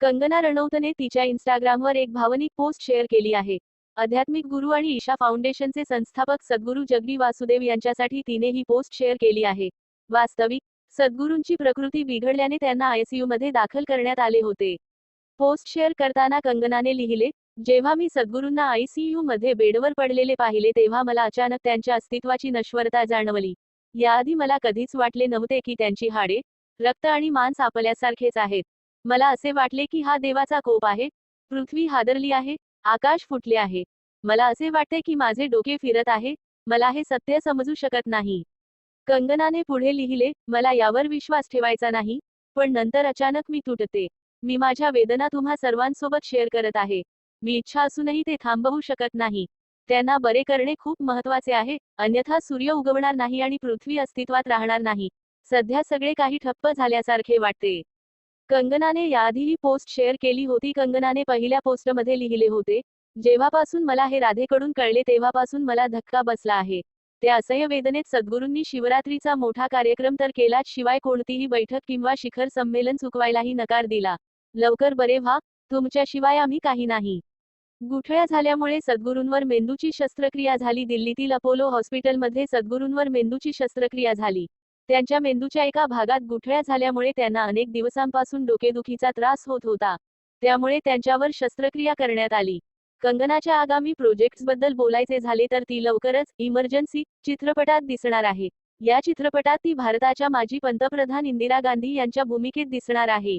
कंगना रणौतने तिच्या इन्स्टाग्रामवर एक भावनिक पोस्ट शेअर केली आहे. आध्यात्मिक गुरु आणि ईशा फाउंडेशनचे संस्थापक सद्गुरू जगदी वासुदेव यांच्यासाठी तिने ही पोस्ट शेअर केली आहे. वास्तविक सद्गुरूंची प्रकृती बिघडल्याने त्यांना आयसीयू मध्ये दाखल करण्यात आले होते. पोस्ट शेअर करताना कंगनाने लिहिले जेव्हा मी सद्गुरूंना आयसीयू मध्ये बेडवर पडलेले पाहिले तेव्हा मला अचानक त्यांच्या अस्तित्वाची नश्वरता जाणवली. याआधी मला कधीच वाटले नव्हते की त्यांची हाडे रक्त आणि मांस आपल्यासारखेच आहेत. मला असे वाटले की हा देवाचा कोप आहे. पृथ्वी हादरली आहे. आकाश फुटले आहे. मला असे वाटते की माझे डोके फिरत आहे. मला हे सत्य समजू शकत नाही. कंगनाने पुढे लिहिले मला यावर विश्वास ठेवायचा नाही पण नंतर अचानक मी तुटते. मी माझ्या वेदना तुम्हा सर्वांसोबत शेअर करत आहे. मी इच्छा असूनही ते थांबवू शकत नाही. त्यांना बरे करणे खूप महत्त्वाचे आहे. अन्यथा सूर्य उगवणार नाही आणि पृथ्वी अस्तित्वात राहणार नाही. सध्या सगळे काही ठप्प झाल्यासारखे वाटते. कंगनाने याआधीही पोस्ट शेअर केली होती. कंगनाने पहिल्या पोस्टमध्ये लिहिले होते जेव्हापासून मला हे राधेकडून कळले तेव्हापासून मला धक्का बसला आहे. त्या असह्य वेदनेत सद्गुरूंनी शिवरात्रीचा मोठा कार्यक्रम तर केलाच शिवाय कोणतीही बैठक किंवा शिखर संमेलन चुकवायलाही नकार दिला. लवकर बरे व्हा तुमच्याशिवाय आम्ही काही नाही. गुठळ्या झाल्यामुळे सद्गुरूंवर मेंदूची शस्त्रक्रिया झाली. दिल्लीतील अपोलो हॉस्पिटलमध्ये सद्गुरूंवर मेंदूची शस्त्रक्रिया झाली. त्यांच्या मेंदूच्या एका भागात गुठळ्या झाल्यामुळे त्यांना अनेक दिवसांपासून डोकेदुखीचा त्रास होत होता. त्यामुळे त्यांच्यावर शस्त्रक्रिया करण्यात आली. कंगनाच्या आगामी प्रोजेक्ट्सबद्दल बोलायचे झाले तर ती लवकरच इमर्जन्सी चित्रपटात दिसणार आहे. या चित्रपटात ती भारताच्या माजी पंतप्रधान इंदिरा गांधी यांच्या भूमिकेत दिसणार आहे.